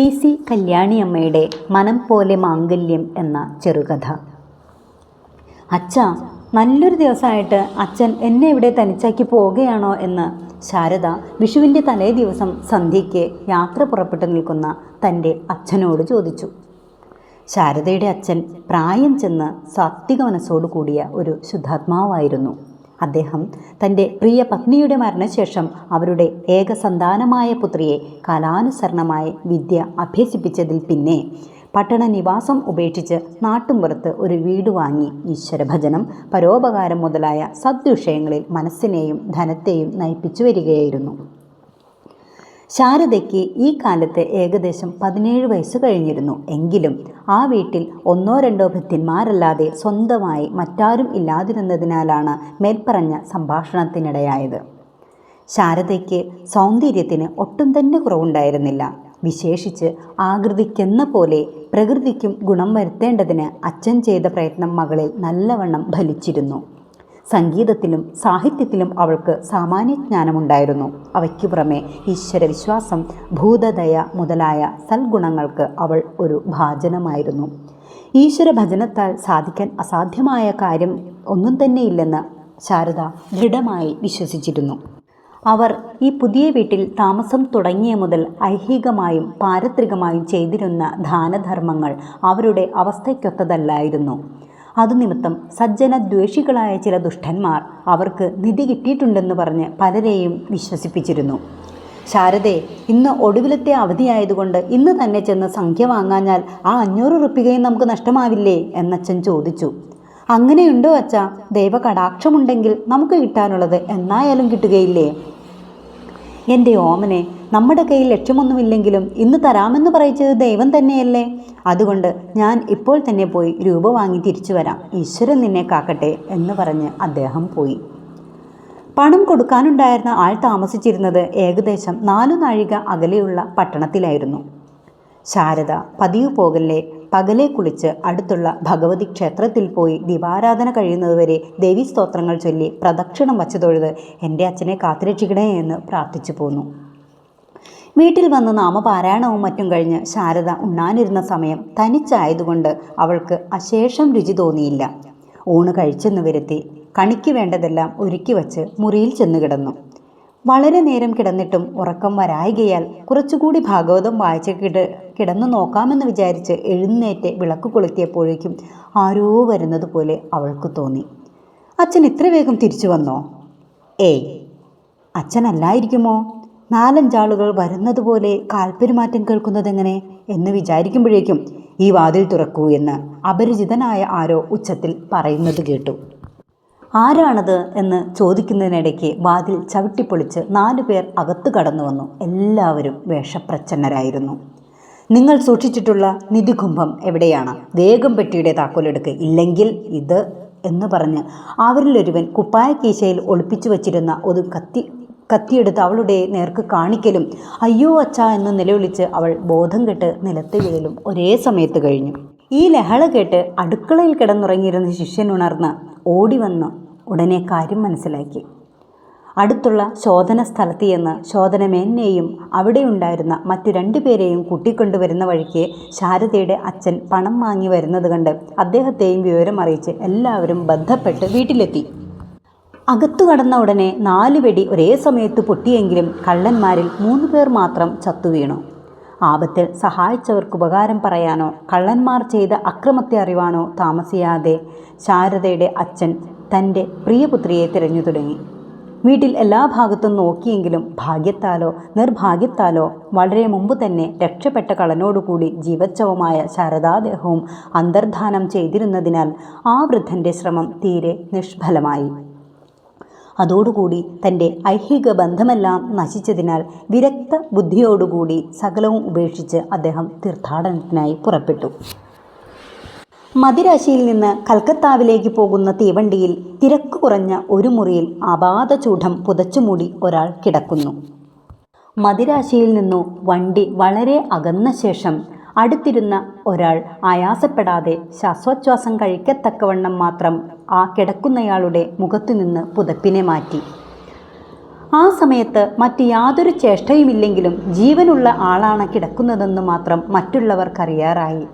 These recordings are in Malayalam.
ടി സി കല്യാണിയമ്മയുടെ മനം പോലെ മാംഗല്യം എന്ന ചെറുകഥ. അച്ഛ നല്ലൊരു ദിവസമായിട്ട് അച്ഛൻ എന്നെ ഇവിടെ തനിച്ചാക്കി പോവുകയാണോ എന്ന് ശാരദ വിഷുവിന്റെ തലേ ദിവസം സന്ധ്യയ്ക്ക് യാത്ര പുറപ്പെട്ടു നിൽക്കുന്ന തന്റെ അച്ഛനോട് ചോദിച്ചു. ശാരദയുടെ അച്ഛൻ പ്രായം ചെന്ന് സാത്വിക മനസ്സോടു കൂടിയ ഒരു ശുദ്ധാത്മാവായിരുന്നു. അദ്ദേഹം തന്റെ പ്രിയ പത്നിയുടെ മരണശേഷം അവരുടെ ഏകസന്താനമായ പുത്രിയെ കാലാനുസരണമായി വിദ്യ അഭ്യസിപ്പിച്ചതിൽ പിന്നെ പട്ടണ നിവാസം ഉപേക്ഷിച്ച് നാട്ടുമ്പുറത്ത് ഒരു വീട് വാങ്ങി ഈശ്വരഭജനം പരോപകാരം മുതലായ സദ്വിഷയങ്ങളിൽ മനസ്സിനെയും ധനത്തെയും നയിപ്പിച്ചു വരികയായിരുന്നു. ശാരദയ്ക്ക് ഈ കാലത്ത് ഏകദേശം പതിനേഴ് വയസ്സ് കഴിഞ്ഞിരുന്നു. എങ്കിലും ആ വീട്ടിൽ ഒന്നോ രണ്ടോ ഭൃത്യന്മാരല്ലാതെ സ്വന്തമായി മറ്റാരും ഇല്ലാതിരുന്നതിനാലാണ് മേൽപ്പറഞ്ഞ സംഭാഷണത്തിനിടയായത്. ശാരദയ്ക്ക് സൗന്ദര്യത്തിന് ഒട്ടും തന്നെ കുറവുണ്ടായിരുന്നില്ല. വിശേഷിച്ച് ആകൃതിക്കെന്ന പോലെ പ്രകൃതിക്കും ഗുണം വരുത്തേണ്ടതിന് അച്ഛൻ ചെയ്ത പ്രയത്നം മകളിൽ നല്ലവണ്ണം ഫലിച്ചിരുന്നു. സംഗീതത്തിലും സാഹിത്യത്തിലും അവൾക്ക് സാമാന്യ സാമാന്യജ്ഞാനമുണ്ടായിരുന്നു അവയ്ക്കു പുറമെ ഈശ്വരവിശ്വാസം ഭൂതദയ മുതലായ സൽഗുണങ്ങൾക്ക് അവൾ ഒരു ഭാജനമായിരുന്നു. ഈശ്വര ഭജനത്താൽ സാധിക്കാൻ അസാധ്യമായ കാര്യം ഒന്നും തന്നെയില്ലെന്ന് ശാരദ ദൃഢമായി വിശ്വസിച്ചിരുന്നു. അവർ ഈ പുതിയ വീട്ടിൽ താമസം തുടങ്ങിയ മുതൽ ഐഹികമായും പാരത്രികമായും ചെയ്തിരുന്ന ദാനധർമ്മങ്ങൾ അവരുടെ അവസ്ഥയ്ക്കൊത്തതല്ലായിരുന്നു. അതുനിമിത്തം സജ്ജനദ്വേഷികളായ ചില ദുഷ്ടന്മാർ അവർക്ക് നിധി കിട്ടിയിട്ടുണ്ടെന്ന് പറഞ്ഞ് പലരെയും വിശ്വസിപ്പിച്ചിരുന്നു. ശാരദേ ഇന്ന് ഒടുവിലത്തെ അവധിയായതുകൊണ്ട് ഇന്ന് തന്നെ ചെന്ന് സംഖ്യ വാങ്ങാഞ്ഞാൽ ആ അഞ്ഞൂറ് റുപ്പികയും നമുക്ക് നഷ്ടമാവില്ലേ? എന്നച്ഛൻ ചോദിച്ചു. അങ്ങനെയുണ്ടോ അച്ഛ? ദൈവ കടാക്ഷമുണ്ടെങ്കിൽ നമുക്ക് കിട്ടാനുള്ളത് എന്നായാലും കിട്ടുകയില്ലേ? എന്റെ ഓമനെ നമ്മുടെ കയ്യിൽ ലക്ഷ്യമൊന്നുമില്ലെങ്കിലും ഇന്ന് തരാമെന്ന് പറയിച്ചത് ദൈവം തന്നെയല്ലേ? അതുകൊണ്ട് ഞാൻ ഇപ്പോൾ തന്നെ പോയി രൂപ വാങ്ങി തിരിച്ചു വരാം. ഈശ്വരൻ നിന്നെ കാക്കട്ടെ എന്ന് പറഞ്ഞ് അദ്ദേഹം പോയി. പണം കൊടുക്കാനുണ്ടായിരുന്ന ആൾ താമസിച്ചിരുന്നത് ഏകദേശം നാലു നാഴിക അകലെയുള്ള പട്ടണത്തിലായിരുന്നു. ശാരദ പതിവ് പോകല്ലേ? പകലെ കുളിച്ച് അടുത്തുള്ള ഭഗവതി ക്ഷേത്രത്തിൽ പോയി ദീപാരാധന കഴിയുന്നതുവരെ ദേവീസ്തോത്രങ്ങൾ ചൊല്ലി പ്രദക്ഷിണം വച്ചു തൊഴുത് എന്റെ അച്ഛനെ കാത്തുരക്ഷിക്കണേ എന്ന് പ്രാർത്ഥിച്ചു പോന്നു. വീട്ടിൽ വന്ന് നാമപാരായണവും മറ്റും കഴിഞ്ഞ് ശാരദ ഉണ്ണാനിരുന്ന സമയം തനിച്ചായതുകൊണ്ട് അവൾക്ക് അശേഷം രുചി തോന്നിയില്ല. ഊണ് കഴിച്ചെന്ന് വരുത്തി കണിക്ക് വേണ്ടതെല്ലാം ഒരുക്കി വച്ച് മുറിയിൽ ചെന്ന് കിടന്നു. വളരെ നേരം കിടന്നിട്ടും ഉറക്കം വരായികയാൽ കുറച്ചുകൂടി ഭാഗവതം വായിച്ച കിട കിടന്നു നോക്കാമെന്ന് വിചാരിച്ച് എഴുന്നേറ്റ് വിളക്ക് കൊളുത്തിയപ്പോഴേക്കും ആരോ വരുന്നത് പോലെ അവൾക്ക് തോന്നി. അച്ഛൻ ഇത്ര വേഗം തിരിച്ചു വന്നോ? ഏയ് അച്ഛനല്ലായിരിക്കുമോ? നാലഞ്ചാളുകൾ വരുന്നത് പോലെ കാൽപ്പെരുമാറ്റം കേൾക്കുന്നതെങ്ങനെ എന്ന് വിചാരിക്കുമ്പോഴേക്കും ഈ വാതിൽ തുറക്കൂ എന്ന് അപരിചിതനായ ആരോ ഉച്ചത്തിൽ പറയുന്നത് കേട്ടു. ആരാണത് എന്ന് ചോദിക്കുന്നതിനിടയ്ക്ക് വാതിൽ ചവിട്ടിപ്പൊളിച്ച് നാലു പേർ അകത്ത് കടന്നു വന്നു. എല്ലാവരും വേഷപ്രച്ഛന്നരായിരുന്നു. നിങ്ങൾ സൂക്ഷിച്ചിട്ടുള്ള നിധികുംഭം എവിടെയാണ്? വേഗം പെട്ടിയുടെ താക്കോലെടുക്ക്. ഇല്ലെങ്കിൽ ഇത് എന്ന് പറഞ്ഞ് അവരിലൊരുവൻ കുപ്പായ കീശയിൽ ഒളിപ്പിച്ചു വച്ചിരുന്ന ഒരു കത്തി കത്തിയെടുത്ത് അവളുടെ നേർക്ക് കാണിക്കലും അയ്യോ അച്ഛ എന്ന് നിലവിളിച്ച് അവൾ ബോധം കെട്ട് നിലത്ത് വീഴലും ഒരേ സമയത്ത് കഴിഞ്ഞു. ഈ ലഹള കേട്ട് അടുക്കളയിൽ കിടന്നുറങ്ങിയിരുന്ന ശിഷ്യൻ ഉണർന്ന് ഓടി വന്ന് ഉടനെ കാര്യം മനസ്സിലാക്കി. അടുത്തുള്ള ശോധന സ്ഥലത്ത് ചെന്ന് ശോധനമേനെയും അവിടെയുണ്ടായിരുന്ന മറ്റു രണ്ടുപേരെയും കൂട്ടിക്കൊണ്ടുവരുന്ന വഴിക്ക് ശാരദയുടെ അച്ഛൻ പണം വാങ്ങി വരുന്നത് കണ്ട് അദ്ദേഹത്തെയും വിവരം അറിയിച്ച് എല്ലാവരും ബന്ധപ്പെട്ട് വീട്ടിലെത്തി. അകത്തു കടന്ന ഉടനെ നാല് വെടി ഒരേ സമയത്ത് പൊട്ടിയെങ്കിലും കള്ളന്മാരിൽ മൂന്ന് പേർ മാത്രം ചത്തുവീണു. ആപത്തിൽ സഹായിച്ചവർക്ക് ഉപകാരം പറയാനോ കള്ളന്മാർ ചെയ്ത അക്രമത്തെ അറിവാനോ താമസിയാതെ ശാരദയുടെ അച്ഛൻ തന്റെ പ്രിയപുത്രിയെ തിരഞ്ഞു തുടങ്ങി. വീട്ടിൽ എല്ലാ ഭാഗത്തും നോക്കിയെങ്കിലും ഭാഗ്യത്താലോ നിർഭാഗ്യത്താലോ വളരെ മുമ്പ് തന്നെ രക്ഷപ്പെട്ട കളനോടുകൂടി ജീവച്ഛവമായ ശാരദാദേഹവും അന്തർധാനം ചെയ്തിരുന്നതിനാൽ ആ വൃദ്ധന്റെ ശ്രമം തീരെ നിഷ്ഫലമായി. അതോടുകൂടി തന്റെ ഐഹിക ബന്ധമെല്ലാം നശിച്ചതിനാൽ വിരക്ത ബുദ്ധിയോടുകൂടി സകലവും ഉപേക്ഷിച്ച് അദ്ദേഹം തീർത്ഥാടനത്തിനായി പുറപ്പെട്ടു. മദിരാശിയിൽ നിന്ന് കൽക്കത്താവിലേക്ക് പോകുന്ന തീവണ്ടിയിൽ തിരക്ക് കുറഞ്ഞ ഒരു മുറിയിൽ അപാതചൂഢം പുതച്ചുമൂടി ഒരാൾ കിടക്കുന്നു. മദിരാശിയിൽ നിന്നു വണ്ടി വളരെ അകന്ന ശേഷം അടുത്തിരുന്ന ഒരാൾ ആയാസപ്പെടാതെ ശ്വാസോച്ഛ്വാസം കഴിക്കത്തക്കവണ്ണം മാത്രം ആ കിടക്കുന്നയാളുടെ മുഖത്തുനിന്ന് പുതപ്പിനെ മാറ്റി. ആ സമയത്ത് മറ്റ് യാതൊരു ചേഷ്ടയുമില്ലെങ്കിലും ജീവനുള്ള ആളാണ് കിടക്കുന്നതെന്ന് മാത്രം മറ്റുള്ളവർക്കറിയാറായി.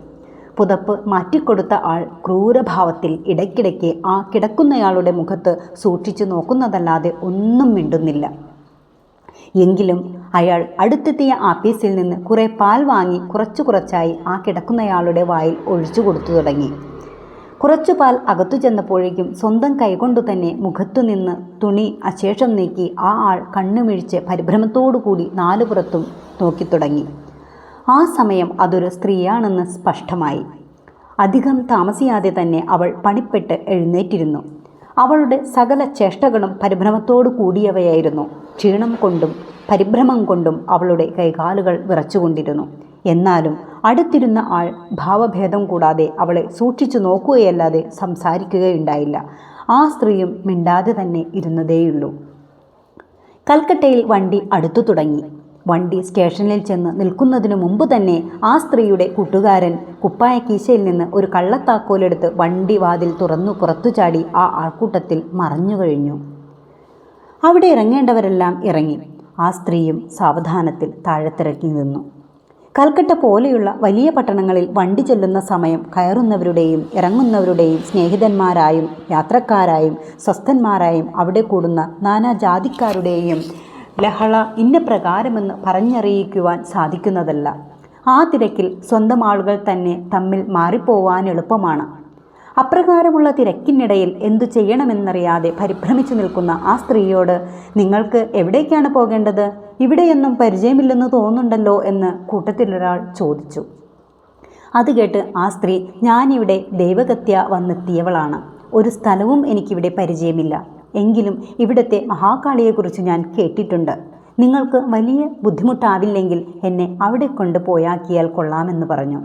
പുതപ്പ് മാറ്റിക്കൊടുത്ത ആൾ ക്രൂരഭാവത്തിൽ ഇടയ്ക്കിടയ്ക്ക് ആ കിടക്കുന്നയാളുടെ മുഖത്ത് സൂക്ഷിച്ചു നോക്കുന്നതല്ലാതെ ഒന്നും മിണ്ടുന്നില്ല. എങ്കിലും അയാൾ അടുത്തെത്തിയ ആപ്പീസിൽ നിന്ന് കുറെ പാൽ വാങ്ങി കുറച്ചു കുറച്ചായി ആ കിടക്കുന്നയാളുടെ വായിൽ ഒഴിച്ചു കൊടുത്തു തുടങ്ങി. കുറച്ചു പാൽ അകത്തു ചെന്നപ്പോഴേക്കും സ്വന്തം കൈകൊണ്ടു തന്നെ മുഖത്തു നിന്ന് തുണി അശേഷം നീക്കി ആ ആൾ കണ്ണുമിഴിച്ച് പരിഭ്രമത്തോടുകൂടി നാലുപുറത്തും നോക്കിത്തുടങ്ങി. ആ സമയം അതൊരു സ്ത്രീയാണെന്ന് സ്പഷ്ടമായി. അധികം താമസിയാതെ തന്നെ അവൾ പണിപ്പെട്ട് എഴുന്നേറ്റിരുന്നു. അവളുടെ സകല ചേഷ്ടകളും പരിഭ്രമത്തോടു കൂടിയവയായിരുന്നു. ക്ഷീണം കൊണ്ടും പരിഭ്രമം കൊണ്ടും അവളുടെ കൈകാലുകൾ വിറച്ചുകൊണ്ടിരുന്നു. എന്നാലും അടുത്തിരുന്ന ആൾ ഭാവഭേദം കൂടാതെ അവളെ സൂക്ഷിച്ചു നോക്കുകയല്ലാതെ സംസാരിക്കുകയുണ്ടായില്ല. ആ സ്ത്രീയും മിണ്ടാതെ തന്നെ ഇരുന്നതേയുള്ളൂ. കൽക്കട്ടയിൽ വണ്ടി അടുത്തു തുടങ്ങി. വണ്ടി സ്റ്റേഷനിൽ ചെന്ന് നിൽക്കുന്നതിനു മുമ്പ് തന്നെ ആ സ്ത്രീയുടെ കൂട്ടുകാരൻ കുപ്പായ കീശയിൽ നിന്ന് ഒരു കള്ളത്താക്കോലെടുത്ത് വണ്ടി വാതിൽ തുറന്നു പുറത്തു ചാടി ആ ആൾക്കൂട്ടത്തിൽ മറഞ്ഞു കഴിഞ്ഞു. അവിടെ ഇറങ്ങേണ്ടവരെല്ലാം ഇറങ്ങി. ആ സ്ത്രീയും സാവധാനത്തിൽ താഴത്തിറക്കി നിന്നു. കൽക്കട്ട പോലെയുള്ള വലിയ പട്ടണങ്ങളിൽ വണ്ടി ചെല്ലുന്ന സമയം കയറുന്നവരുടെയും ഇറങ്ങുന്നവരുടെയും സ്നേഹിതന്മാരായും യാത്രക്കാരായും സ്വസ്ഥന്മാരായും അവിടെ കൂടുന്ന നാനാജാതിക്കാരുടെയും ലഹള ഇന്ന പ്രകാരമെന്ന് പറഞ്ഞറിയിക്കുവാൻ സാധിക്കുന്നതല്ല. ആ തിരക്കിൽ സ്വന്തം ആളുകൾ തന്നെ തമ്മിൽ മാറിപ്പോവാൻ എളുപ്പമാണ്. അപ്രകാരമുള്ള തിരക്കിനിടയിൽ എന്തു ചെയ്യണമെന്നറിയാതെ പരിഭ്രമിച്ചു നിൽക്കുന്ന ആ സ്ത്രീയോട് നിങ്ങൾക്ക് എവിടേക്കാണ് പോകേണ്ടത്? ഇവിടെയൊന്നും പരിചയമില്ലെന്ന് തോന്നുന്നുണ്ടല്ലോ എന്ന് കൂട്ടത്തിലൊരാൾ ചോദിച്ചു. അത് കേട്ട് ആ സ്ത്രീ ഞാനിവിടെ ദൈവകത്യ വന്നെത്തിയവളാണ്. ഒരു സ്ഥലവും എനിക്കിവിടെ പരിചയമില്ല. എങ്കിലും ഇവിടുത്തെ മഹാകാളിയെക്കുറിച്ച് ഞാൻ കേട്ടിട്ടുണ്ട്. നിങ്ങൾക്ക് വലിയ ബുദ്ധിമുട്ടാവില്ലെങ്കിൽ എന്നെ അവിടെ കൊണ്ട് പോയാക്കിയാൽ കൊള്ളാമെന്ന് പറഞ്ഞു.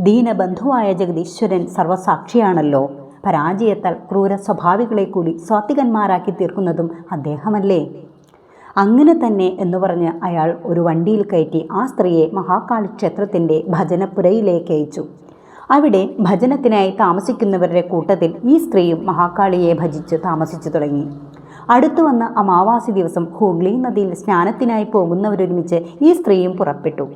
ദീനബന്ധുവായ ജഗദീശ്വരൻ സർവസാക്ഷിയാണല്ലോ പരാജയത്താൽ ക്രൂര സ്വഭാവികളെ കൂടി സ്വാത്വികന്മാരാക്കി തീർക്കുന്നതും അദ്ദേഹമല്ലേ? അങ്ങനെ തന്നെ എന്ന് പറഞ്ഞ് അയാൾ ഒരു വണ്ടിയിൽ കയറ്റി ആ സ്ത്രീയെ മഹാകാളി ക്ഷേത്രത്തിന്റെ ഭജനപ്പുരയിലേക്ക് അയച്ചു. അവിടെ ഭജനത്തിനായി താമസിക്കുന്നവരുടെ കൂട്ടത്തിൽ ഈ സ്ത്രീയും മഹാകാളിയെ ഭജിച്ച് താമസിച്ചു തുടങ്ങി. അടുത്തു വന്ന അമാവാസി ദിവസം ഹൂഗ്ലി നദിയിൽ സ്നാനത്തിനായി പോകുന്നവരൊരുമിച്ച് ഈ സ്ത്രീയും പുറപ്പെട്ടു.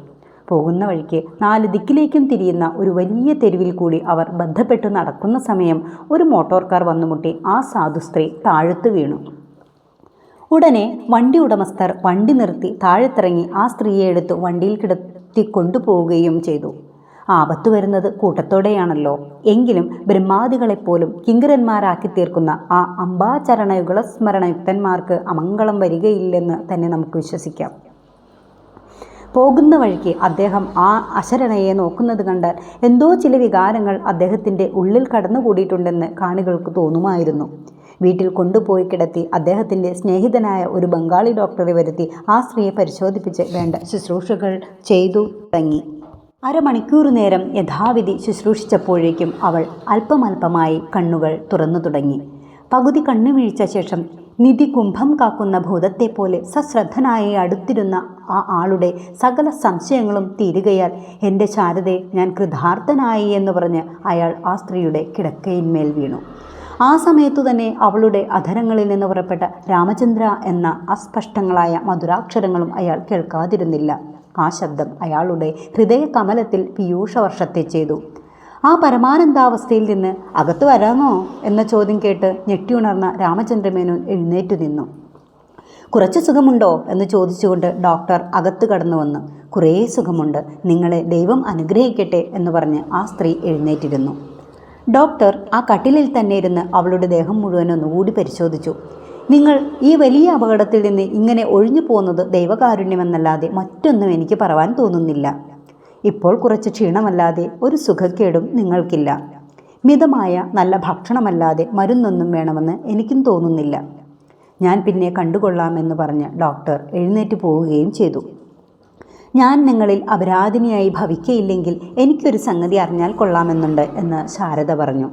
പോകുന്ന വഴിക്ക് നാല് ദിക്കിലേക്കും തിരിയുന്ന ഒരു വലിയ തെരുവിൽ കൂടി അവർ ബന്ധപ്പെട്ട് നടക്കുന്ന സമയം ഒരു മോട്ടോർ കാർ വന്നുമുട്ടി ആ സാധു സ്ത്രീ താഴത്ത് വീണു. ഉടനെ വണ്ടി ഉടമസ്ഥർ വണ്ടി നിർത്തി താഴെത്തിറങ്ങി ആ സ്ത്രീയെ എടുത്ത് വണ്ടിയിൽ കിടത്തി കൊണ്ടുപോവുകയും ചെയ്തു. ആപത്തു വരുന്നത് കൂട്ടത്തോടെയാണല്ലോ. എങ്കിലും ബ്രഹ്മാദികളെപ്പോലും കിങ്കരന്മാരാക്കി തീർക്കുന്ന ആ അംബാചരണയുഗള സ്മരണയുക്തന്മാർക്ക് അമംഗളം വരികയില്ലെന്ന് തന്നെ നമുക്ക് വിശ്വസിക്കാം. പോകുന്ന വഴിക്ക് അദ്ദേഹം ആ അശരണയെ നോക്കുന്നത് കണ്ടാൽ എന്തോ ചില വികാരങ്ങൾ അദ്ദേഹത്തിന്റെ ഉള്ളിൽ കടന്നുകൂടിയിട്ടുണ്ടെന്ന് കാണികൾക്ക് തോന്നുമായിരുന്നു. വീട്ടിൽ കൊണ്ടുപോയി കിടത്തി അദ്ദേഹത്തിന്റെ സ്നേഹിതനായ ഒരു ബംഗാളി ഡോക്ടറെ വരുത്തി ആ സ്ത്രീയെ പരിശോധിപ്പിച്ച് വേണ്ട ശുശ്രൂഷകൾ ചെയ്തു തുടങ്ങി. അരമണിക്കൂർ നേരം യഥാവിധി ശുശ്രൂഷിച്ചപ്പോഴേക്കും അവൾ അല്പമല്പമായി കണ്ണുകൾ തുറന്നു തുടങ്ങി. പകുതി കണ്ണുവീഴ്ച ശേഷം നിധി കുംഭം കാക്കുന്ന ഭൂതത്തെപ്പോലെ സശ്രദ്ധനായി അടുത്തിരുന്ന ആ ആളുടെ സകല സംശയങ്ങളും തീരുകയാൽ എന്റെ ശാരദയെ ഞാൻ കൃതാർത്ഥനായി എന്ന് പറഞ്ഞ് അയാൾ ആ സ്ത്രീയുടെ കിടക്കയിന്മേൽ വീണു. ആ സമയത്തു തന്നെ അവളുടെ അധരങ്ങളിൽ നിന്ന് പുറപ്പെട്ട രാമചന്ദ്ര എന്ന അസ്പഷ്ടങ്ങളായ മധുരാക്ഷരങ്ങളും അയാൾ കേൾക്കാതിരുന്നില്ല. ആ ശബ്ദം അയാളുടെ ഹൃദയകമലത്തിൽ പീയൂഷവർഷത്തെ ചെയ്തു. ആ പരമാനന്ദാവസ്ഥയിൽ നിന്ന് അകത്തു വരാമോ എന്ന ചോദ്യം കേട്ട് ഞെട്ടിയുണർന്ന രാമചന്ദ്രമേനോൻ എഴുന്നേറ്റു നിന്നു. കുറച്ച് സുഖമുണ്ടോ എന്ന് ചോദിച്ചുകൊണ്ട് ഡോക്ടർ അകത്ത് കടന്നു വന്നു. കുറേ സുഖമുണ്ട്. നിങ്ങളെ ദൈവം അനുഗ്രഹിക്കട്ടെ എന്ന് പറഞ്ഞ് ആ സ്ത്രീ എഴുന്നേറ്റിരുന്നു. ഡോക്ടർ ആ കട്ടിലിൽ തന്നെ ഇരുന്ന് അവളുടെ ദേഹം മുഴുവൻ ഒന്നുകൂടി പരിശോധിച്ചു. നിങ്ങൾ ഈ വലിയ അപകടത്തിൽ നിന്ന് ഇങ്ങനെ ഒഴിഞ്ഞു പോകുന്നത് ദൈവകാരുണ്യമെന്നല്ലാതെ മറ്റൊന്നും എനിക്ക് പറവാൻ തോന്നുന്നില്ല. ഇപ്പോൾ കുറച്ച് ക്ഷീണമല്ലാതെ ഒരു സുഖക്കേടും നിങ്ങൾക്കില്ല. മിതമായ നല്ല ഭക്ഷണമല്ലാതെ മരുന്നൊന്നും വേണമെന്ന് എനിക്കും തോന്നുന്നില്ല. ഞാൻ പിന്നെ കണ്ടുകൊള്ളാമെന്ന് പറഞ്ഞ് ഡോക്ടർ എഴുന്നേറ്റ് പോവുകയും ചെയ്തു. ഞാൻ നിങ്ങളിൽ അപരാധിനിയായി ഭവിക്കയില്ലെങ്കിൽ എനിക്കൊരു സംഗതി അറിഞ്ഞാൽ കൊള്ളാമെന്നുണ്ട് എന്ന് ശാരദ പറഞ്ഞു.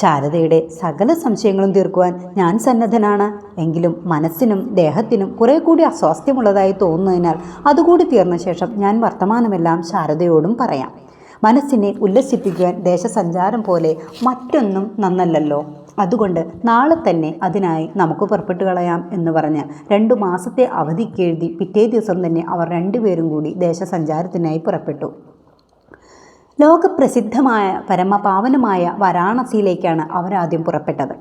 ശാരദയുടെ സകല സംശയങ്ങളും തീർക്കുവാൻ ഞാൻ സന്നദ്ധനാണ്. എങ്കിലും മനസ്സിനും ദേഹത്തിനും കുറെ കൂടി അസ്വാസ്ഥ്യമുള്ളതായി തോന്നുന്നതിനാൽ അതുകൂടി തീർന്ന ശേഷം ഞാൻ വർത്തമാനമെല്ലാം ശാരദയോടും പറയാം. മനസ്സിനെ ഉല്ലസിപ്പിക്കുവാൻ ദേശസഞ്ചാരം പോലെ മറ്റൊന്നും നന്നല്ലല്ലോ. അതുകൊണ്ട് നാളെ തന്നെ അതിനായി നമുക്ക് പുറപ്പെട്ടു കളയാം എന്ന് പറഞ്ഞ് രണ്ടു മാസത്തെ അവധിക്കെഴുതി പിറ്റേ ദിവസം തന്നെ അവർ രണ്ടുപേരും കൂടി ദേശസഞ്ചാരത്തിനായി പുറപ്പെട്ടു. ലോകപ്രസിദ്ധമായ പരമപാവനമായ വാരാണസിയിലേക്കാണ് അവരാദ്യം പുറപ്പെട്ടത്.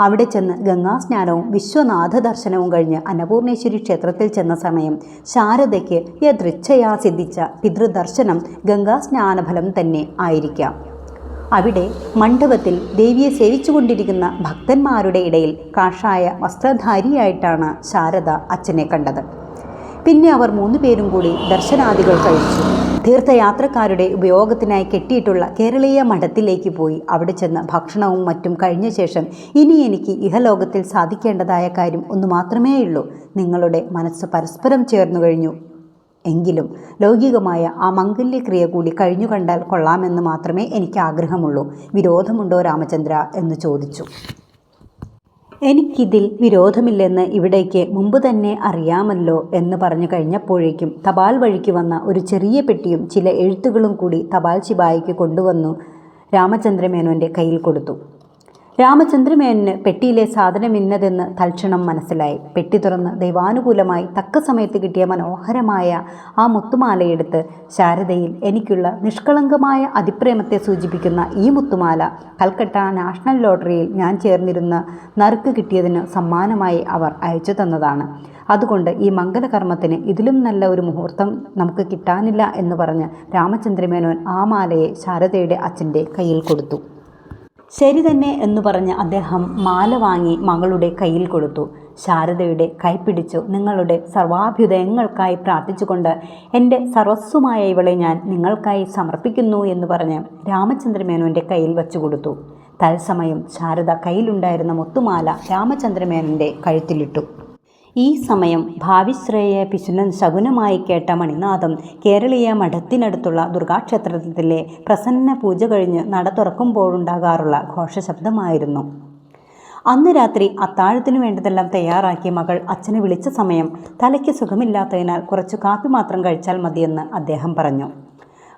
അവിടെ ചെന്ന് ഗംഗാസ്നാനവും വിശ്വനാഥ ദർശനവും കഴിഞ്ഞ് അന്നപൂർണേശ്വരി ക്ഷേത്രത്തിൽ ചെന്ന സമയം ശാരദയ്ക്ക് യദൃച്ഛയാ സിദ്ധിച്ച പിതൃദർശനം ഗംഗാസ്നാനഫലം തന്നെ ആയിരിക്കാം. അവിടെ മണ്ഡപത്തിൽ ദേവിയെ സേവിച്ചുകൊണ്ടിരിക്കുന്ന ഭക്തന്മാരുടെ ഇടയിൽ കാഷായ വസ്ത്രധാരിയായിട്ടാണ് ശാരദ അച്ഛനെ കണ്ടത്. പിന്നെ അവർ മൂന്നുപേരും കൂടി ദർശനാദികൾ കഴിച്ചു. തീർത്ഥയാത്രക്കാരുടെ ഉപയോഗത്തിനായി കെട്ടിയിട്ടുള്ള കേരളീയ മഠത്തിലേക്ക് പോയി. അവിടെ ചെന്ന് ഭക്ഷണവും മറ്റും കഴിഞ്ഞ ശേഷം ഇനി എനിക്ക് ഇഹലോകത്തിൽ സാധിക്കേണ്ടതായ കാര്യം ഒന്ന് മാത്രമേയുള്ളൂ നിങ്ങളുടെ മനസ്സ് പരസ്പരം ചേർന്നു കഴിഞ്ഞു. എങ്കിലും ലൗകികമായ ആ മംഗല്യക്രിയ കൂടി കഴിഞ്ഞു കണ്ടാൽ കൊള്ളാമെന്ന് മാത്രമേ എനിക്ക് ആഗ്രഹമുള്ളൂ. വിരോധമുണ്ടോ രാമചന്ദ്ര? എന്ന് ചോദിച്ചു. എനിക്കിതിൽ വിരോധമില്ലെന്ന് ഇവിടേക്ക് മുമ്പ് തന്നെ അറിയാമല്ലോ എന്ന് പറഞ്ഞു കഴിഞ്ഞപ്പോഴേക്കും തപാൽ വഴിക്ക് വന്ന ഒരു ചെറിയ പെട്ടിയും ചില എഴുത്തുകളും കൂടി തപാൽ ശിപായിക്ക് കൊണ്ടുവന്നു രാമചന്ദ്രമേനോന്റെ കയ്യിൽ കൊടുത്തു. രാമചന്ദ്രമേനന് പെട്ടിയിലെ സാധനം ഇന്നതെന്ന് തൽക്ഷണം മനസ്സിലായി. പെട്ടി തുറന്ന് ദൈവാനുകൂലമായി തക്ക സമയത്ത് കിട്ടിയ മനോഹരമായ ആ മുത്തുമാലയെടുത്ത് ശാരദയിൽ എനിക്കുള്ള നിഷ്കളങ്കമായ അതിപ്രേമത്തെ സൂചിപ്പിക്കുന്ന ഈ മുത്തുമാല കൽക്കട്ട നാഷണൽ ലോട്ടറിയിൽ ഞാൻ ചേർന്നിരുന്ന നറുക്ക് കിട്ടിയതിന് സമ്മാനമായി അവർ അയച്ചു തന്നതാണ്. അതുകൊണ്ട് ഈ മംഗലകർമ്മത്തിന് ഇതിലും നല്ല ഒരു മുഹൂർത്തം നമുക്ക് കിട്ടാനില്ല എന്ന് പറഞ്ഞ് രാമചന്ദ്രമേനോൻ ആ മാലയെ ശാരദയുടെ അച്ഛന്റെ കയ്യിൽ കൊടുത്തു. ശരി തന്നെ എന്ന് പറഞ്ഞ് അദ്ദേഹം മാല വാങ്ങി മകളുടെ കയ്യിൽ കൊടുത്തു. ശാരദയുടെ കൈപ്പിടിച്ചു നിങ്ങളുടെ സർവാഭ്യുദയങ്ങൾക്കായി പ്രാർത്ഥിച്ചുകൊണ്ട് എന്റെ സർവസ്വമായ ഇവളെ ഞാൻ നിങ്ങൾക്കായി സമർപ്പിക്കുന്നു എന്ന് പറഞ്ഞ് രാമചന്ദ്രമേനോന്റെ കയ്യിൽ വച്ചു കൊടുത്തു. തത്സമയം ശാരദ കയ്യിലുണ്ടായിരുന്ന മുത്തുമാല രാമചന്ദ്രമേനോന്റെ കഴുത്തിലിട്ടു. ഈ സമയം ഭാവിശ്രേയ പിശുനൻ ശകുനമായി കേട്ട മണിനാഥം കേരളീയ മഠത്തിനടുത്തുള്ള ദുർഗാക്ഷേത്രത്തിലെ പ്രസന്ന പൂജ കഴിഞ്ഞ് നട തുറക്കുമ്പോഴുണ്ടാകാറുള്ള ഘോഷശബ്ദമായിരുന്നു. അന്ന് രാത്രി അത്താഴത്തിനു വേണ്ടതെല്ലാം തയ്യാറാക്കി മകൾ അച്ഛനെ വിളിച്ച സമയം തലയ്ക്ക് സുഖമില്ലാത്തതിനാൽ കുറച്ച് കാപ്പി മാത്രം കഴിച്ചാൽ മതിയെന്ന് അദ്ദേഹം പറഞ്ഞു.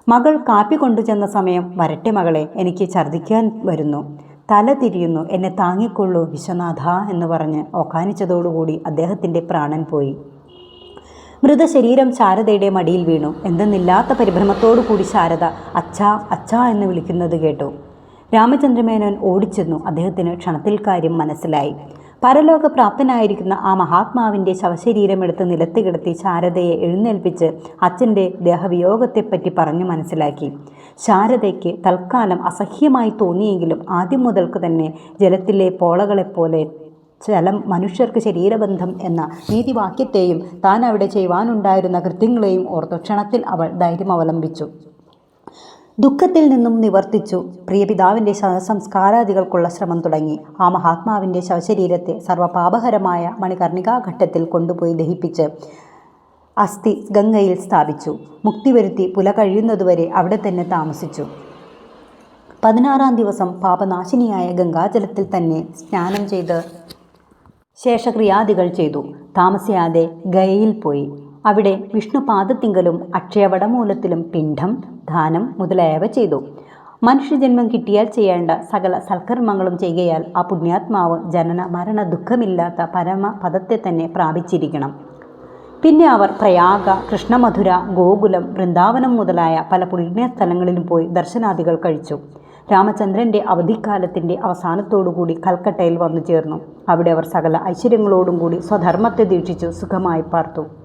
മകൾ കാപ്പി കൊണ്ടുചെന്ന സമയം വരട്ടെ മകളെ എനിക്ക് ഛർദ്ദിക്കാൻ വരുന്നു. തല തിരിയുന്നു. എന്നെ താങ്ങിക്കൊള്ളൂ വിശ്വനാഥ എന്ന് പറഞ്ഞ് ഓഹാനിച്ചതോടുകൂടി അദ്ദേഹത്തിന്റെ പ്രാണൻ പോയി. മൃതശരീരം ശാരദയുടെ മടിയിൽ വീണു. എന്തെന്നില്ലാത്ത പരിഭ്രമത്തോടു കൂടി ശാരദ അച്ഛാ അച്ഛാ എന്ന് വിളിക്കുന്നത് കേട്ടു. രാമചന്ദ്രമേനോൻ ഓടിച്ചെന്നു. അദ്ദേഹത്തിന് ക്ഷണത്തിൽ കാര്യം മനസ്സിലായി. പരലോക പ്രാപ്തനായിരിക്കുന്ന ആ മഹാത്മാവിന്റെ ശവശരീരമെടുത്ത് നിലത്ത് കിടത്തി ശാരദയെ എഴുന്നേൽപ്പിച്ച് അച്ഛന്റെ ദേഹവിയോഗത്തെപ്പറ്റി പറഞ്ഞു മനസ്സിലാക്കി. ശാരദയ്ക്ക് തൽക്കാലം അസഹ്യമായി തോന്നിയെങ്കിലും ആദ്യം മുതൽക്ക് തന്നെ ജലത്തിലെ പോളകളെപ്പോലെ ചലം മനുഷ്യർക്ക് ശരീരബന്ധം എന്ന നീതിവാക്യത്തെയും താൻ അവിടെ ചെയ്യുവാനുണ്ടായിരുന്ന കൃത്യങ്ങളെയും ഓർത്തു ക്ഷണത്തിൽ അവൾ ധൈര്യം അവലംബിച്ചു. ദുഃഖത്തിൽ നിന്നും നിവർത്തിച്ചു. പ്രിയപിതാവിന്റെ ശവസംസ്കാരാദികൾക്കുള്ള ശ്രമം തുടങ്ങി. ആ മഹാത്മാവിന്റെ ശവശരീരത്തെ സർവപാപഹരമായ മണികർണികാഘട്ടത്തിൽ കൊണ്ടുപോയി ദഹിപ്പിച്ച് അസ്ഥി ഗംഗയിൽ സ്ഥാപിച്ചു. മുക്തി വരുത്തി പുല കഴിയുന്നതുവരെ അവിടെ തന്നെ താമസിച്ചു. പതിനാറാം ദിവസം പാപനാശിനിയായ ഗംഗാജലത്തിൽ തന്നെ സ്നാനം ചെയ്ത് ശേഷക്രിയാദികൾ ചെയ്തു. താമസിയാതെ ഗയയിൽ പോയി. അവിടെ വിഷ്ണുപാദത്തിങ്കലും അക്ഷയവടമൂലത്തിലും പിണ്ഡം ദാനം മുതലായവ ചെയ്തു. മനുഷ്യജന്മം കിട്ടിയാൽ ചെയ്യേണ്ട സകല സൽക്കർമ്മങ്ങളും ചെയ്യുകയാൽ ആ പുണ്യാത്മാവ് ജനന മരണ ദുഃഖമില്ലാത്ത പരമപദത്തെ തന്നെ പ്രാപിച്ചിരിക്കണം. പിന്നെ അവർ പ്രയാഗ കൃഷ്ണമധുര ഗോകുലം വൃന്ദാവനം മുതലായ പല പുണ്യസ്ഥലങ്ങളിലും പോയി ദർശനാദികൾ കഴിച്ചു. രാമചന്ദ്രന്റെ അവധിക്കാലത്തിന്റെ അവസാനത്തോടുകൂടി കൽക്കട്ടയിൽ വന്നു ചേർന്നു. അവിടെ അവർ സകല ഐശ്വര്യങ്ങളോടും കൂടി സ്വധർമ്മത്തെ ദീക്ഷിച്ചു സുഖമായി പാർത്തു.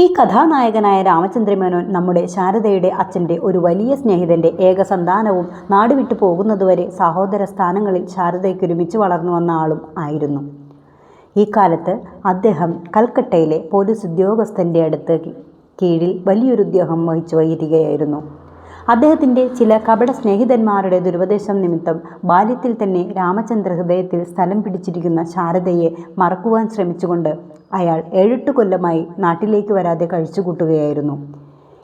ഈ കഥാനായകനായ രാമചന്ദ്രമേനോൻ നമ്മുടെ ശാരദയുടെ അച്ഛന്റെ ഒരു വലിയ സ്നേഹിതന്റെ ഏകസന്താനവും നാടുവിട്ടു പോകുന്നതുവരെ സഹോദര സ്ഥാനങ്ങളിൽ ശാരദയ്ക്ക് ഒരുമിച്ച് വളർന്നു വന്ന ആളും ആയിരുന്നു. ഈ കാലത്ത് അദ്ദേഹം കൽക്കട്ടയിലെ പോലീസ് ഉദ്യോഗസ്ഥന്റെ അടുത്ത് കീഴിൽ വലിയൊരു ഉദ്യോഗം വഹിച്ചു വരികയായിരുന്നു. അദ്ദേഹത്തിന്റെ ചില കപട സ്നേഹിതന്മാരുടെ ദുരുപദേശം നിമിത്തം ബാല്യത്തിൽ തന്നെ രാമചന്ദ്ര ഹൃദയത്തിൽ സ്ഥലം പിടിച്ചിരിക്കുന്ന ശാരദയെ മറക്കുവാൻ ശ്രമിച്ചുകൊണ്ട് അയാൾ ഏഴെട്ട് കൊല്ലമായി നാട്ടിലേക്ക് വരാതെ കഴിച്ചുകൂട്ടുകയായിരുന്നു.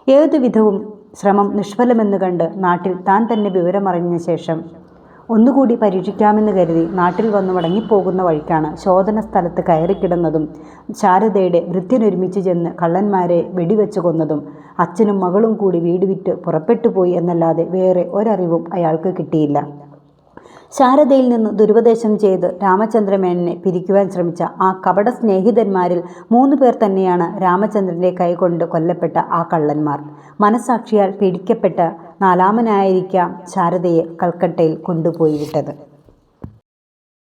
ഏതുവിധവും ശ്രമം നിഷ്ഫലമെന്ന് കണ്ട് നാട്ടിൽ താൻ തന്നെ വിവരമറിഞ്ഞ ശേഷം ഒന്നുകൂടി പരീക്ഷിക്കാമെന്ന് കരുതി നാട്ടിൽ വന്നു മടങ്ങിപ്പോകുന്ന വഴിക്കാണ് ശോധന സ്ഥലത്ത് കയറിക്കിടന്നതും ശാരദയുടെ വൃത്യനൊരുമിച്ച് ചെന്ന് കള്ളന്മാരെ വെടിവെച്ചു കൊന്നതും അച്ഛനും മകളും കൂടി വീട് വിറ്റ് പുറപ്പെട്ടു പോയി എന്നല്ലാതെ വേറെ ഒരറിവും അയാൾക്ക് കിട്ടിയില്ല. ശാരദയിൽ നിന്ന് ദുരുപദേശം ചെയ്ത് രാമചന്ദ്രമേനനെ പിരിക്കുവാൻ ശ്രമിച്ച ആ കപട സ്നേഹിതന്മാരിൽ മൂന്ന് പേർ തന്നെയാണ് രാമചന്ദ്രന്റെ കൈകൊണ്ട് കൊല്ലപ്പെട്ട ആ കള്ളന്മാർ. മനസാക്ഷിയാൽ പിടിക്കപ്പെട്ട നാലാമനായിരിക്കാം ശാരദയെ കൽക്കട്ടയിൽ കൊണ്ടുപോയി വിട്ടത്.